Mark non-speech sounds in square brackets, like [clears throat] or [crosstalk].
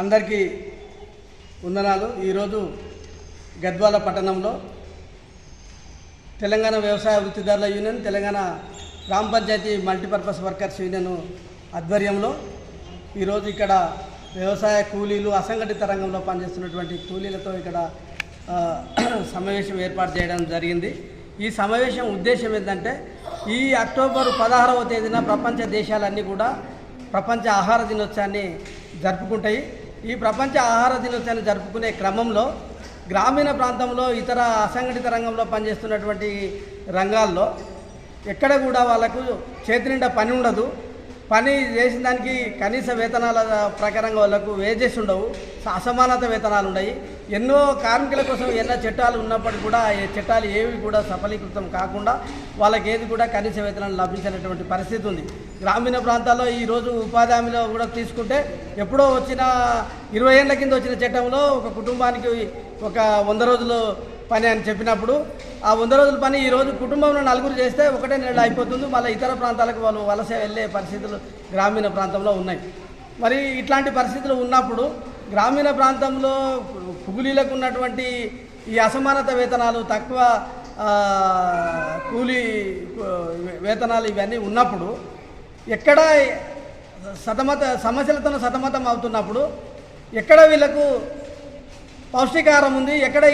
అందరికీ వందనాలు. ఈరోజు గద్వాల పట్టణంలో తెలంగాణ వ్యవసాయ వృత్తిదారుల యూనియన్ తెలంగాణ గ్రామ పంచాయతీ మల్టీపర్పస్ వర్కర్స్ యూనియన్ ఆధ్వర్యంలో ఈరోజు ఇక్కడ వ్యవసాయ కూలీలు అసంఘటిత రంగంలో పనిచేస్తున్నటువంటి కూలీలతో ఇక్కడ [clears throat] సమావేశం ఏర్పాటు చేయడం జరిగింది. ఈ సమావేశం ఉద్దేశం ఏంటంటే ఈ అక్టోబర్ పదహారవ తేదీన ప్రపంచ దేశాలన్నీ కూడా ప్రపంచ ఆహార దినోత్సవాన్ని జరుపుకుంటాయి. ఈ ప్రపంచ ఆహార దినోత్సవాన్ని జరుపుకునే క్రమంలో గ్రామీణ ప్రాంతంలో ఇతర అసంఘటిత రంగంలో పనిచేస్తున్నటువంటి రంగాల్లో ఎక్కడ కూడా వాళ్ళకు చేతి నిండా పని ఉండదు. పని చేసిన దానికి కనీస వేతనాల ప్రకారంగా వాళ్ళకు వేజెస్ ఉండవు. అసమానత వేతనాలు ఉన్నాయి ఎన్నో కార్మికుల కోసం ఎన్నో చట్టాలు ఉన్నప్పటికీ కూడా ఈ చట్టాలు ఏవి కూడా సఫలీకృతం కాకుండా వాళ్ళకి ఏది కూడా కనీస వేతనాలు లభించినటువంటి పరిస్థితి ఉంది. గ్రామీణ ప్రాంతాల్లో ఈరోజు ఉపాధి హామీలో కూడా తీసుకుంటే ఎప్పుడో వచ్చిన ఇరవై ఏళ్ళ కింద వచ్చిన చట్టంలో ఒక కుటుంబానికి ఒక వంద రోజులు పని అని చెప్పినప్పుడు ఆ వంద రోజుల పని ఈరోజు కుటుంబంలో నలుగురు చేస్తే ఒకటే నెల అయిపోతుంది. మళ్ళీ ఇతర ప్రాంతాలకు వాళ్ళు వలస వెళ్ళే పరిస్థితులు గ్రామీణ ప్రాంతంలో ఉన్నాయి. మరి ఇట్లాంటి పరిస్థితులు ఉన్నప్పుడు గ్రామీణ ప్రాంతంలో కూలీలకు ఉన్నటువంటి ఈ అసమానత వేతనాలు తక్కువ కూలీ వేతనాలు ఇవన్నీ ఉన్నప్పుడు ఎక్కడ సతమత సమస్యలతో సతమతం అవుతున్నప్పుడు ఎక్కడ వీళ్ళకు పౌష్టికాహారం ఉంది ఎక్కడ